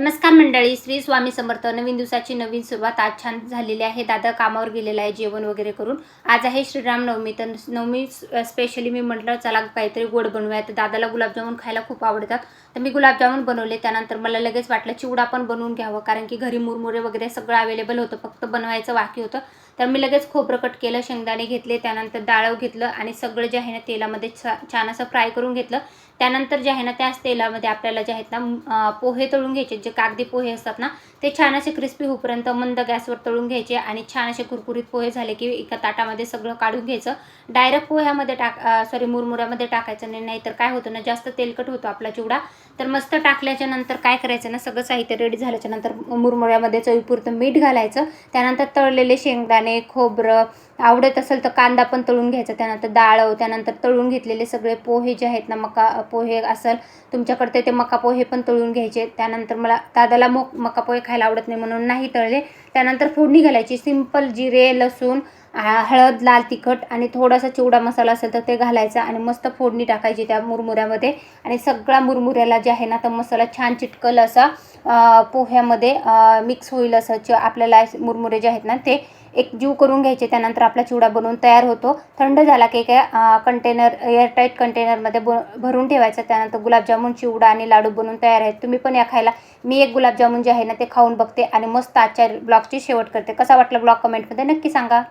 नमस्कार मंडळी श्री स्वामी समर्थ. नवीन दिवसाची नवीन सुरुवात आज छान झालेली आहे. दादा कामावर गेलेला आहे जेवण वगैरे करून. आज आहे श्रीराम नवमी. तर नवमी स्पेशली मी म्हटलं चला काहीतरी गोड बनवूया. तर दादाला गुलाबजामुन खायला खूप आवडतात. तर मी गुलाबजामुन बनवले. त्यानंतर मला लगेच वाटलं चिवडा पण बनवून घ्यावं. कारण की घरी मुरमुरे वगैरे सगळं अवेलेबल होतं. फक्त बनवायचं बाकी होतं. तर मी लगेच खोबरं कट केलं शेंगदाणे घेतले. त्यानंतर डाळव घेतलं आणि सगळं जे आहे ना तेलामध्ये छा छान असं फ्राय करून घेतलं. त्यानंतर जे आहे ना त्याच तेलामध्ये आपल्याला जे आहेत ना पोहे तळून घ्यायचे. जे कागदी पोहे असतात ना ते छान असे क्रिस्पी होईपर्यंत मंद गॅसवर तळून घ्यायचे आणि छान असे कुरकुरीत पोहे झाले की एका ताटामध्ये सगळं काढून घ्यायचं. डायरेक्ट पोह्यामध्ये टाक सॉरी मुरमुऱ्यामध्ये टाकायचं नाही नाहीतर काय होतं ना जास्त तेलकट होतो आपला चिवडा. तर मस्त टाकल्याच्या नंतर काय करायचं ना सगळं साहित्य रेडी झाल्याच्यानंतर मुरमुऱ्यामध्ये चवीपुरतं मीठ घालायचं. त्यानंतर तळलेले शेंगदाणे खोबरं आवडत असेल तर कांदा पण तळून घ्यायचा त्यानंतर डाळ त्यानंतर तळून घेतलेले सगळे पोहे जे आहेत ना मका पोहे असेल तुमच्याकडे ते मका पोहे पण तळून घ्यायचे. त्यानंतर मला दादाला मो मका पोहे खायला आवडत नाही म्हणून नाही तळले. त्यानंतर फोडणी घालायची. सिंपल जिरे लसूण हळद लाल तिखट आणि थोडासा चिवडा मसाला असेल तर ते घालायचा आणि मस्त फोडणी टाकायची त्या मुरमुऱ्यामध्ये. आणि सगळा मुरमुऱ्याला जे आहे ना तर मसाला छान चिटकल असा पोह्यामध्ये मिक्स होईल असं च आपल्याला मुरमुरे जे आहेत ना ते एक जीव करून घ्यायचे त्यानंतर आपला चिवडा बनवून तयार होतो. थंड झाला की काय कंटेनर एअरटाईट कंटेनरमध्ये ब भरून ठेवायचं. त्यानंतर गुलाबजामुन चिवडा आणि लाडू बनवून तयार आहेत. तुम्ही पण या खायला. मी एक गुलाबजामुन जे आहे ना ते खाऊन बघते आणि मस्त आजच्या ब्लॉगची शेवट करते. कसा वाटला ब्लॉग कमेंटमध्ये नक्की सांगा.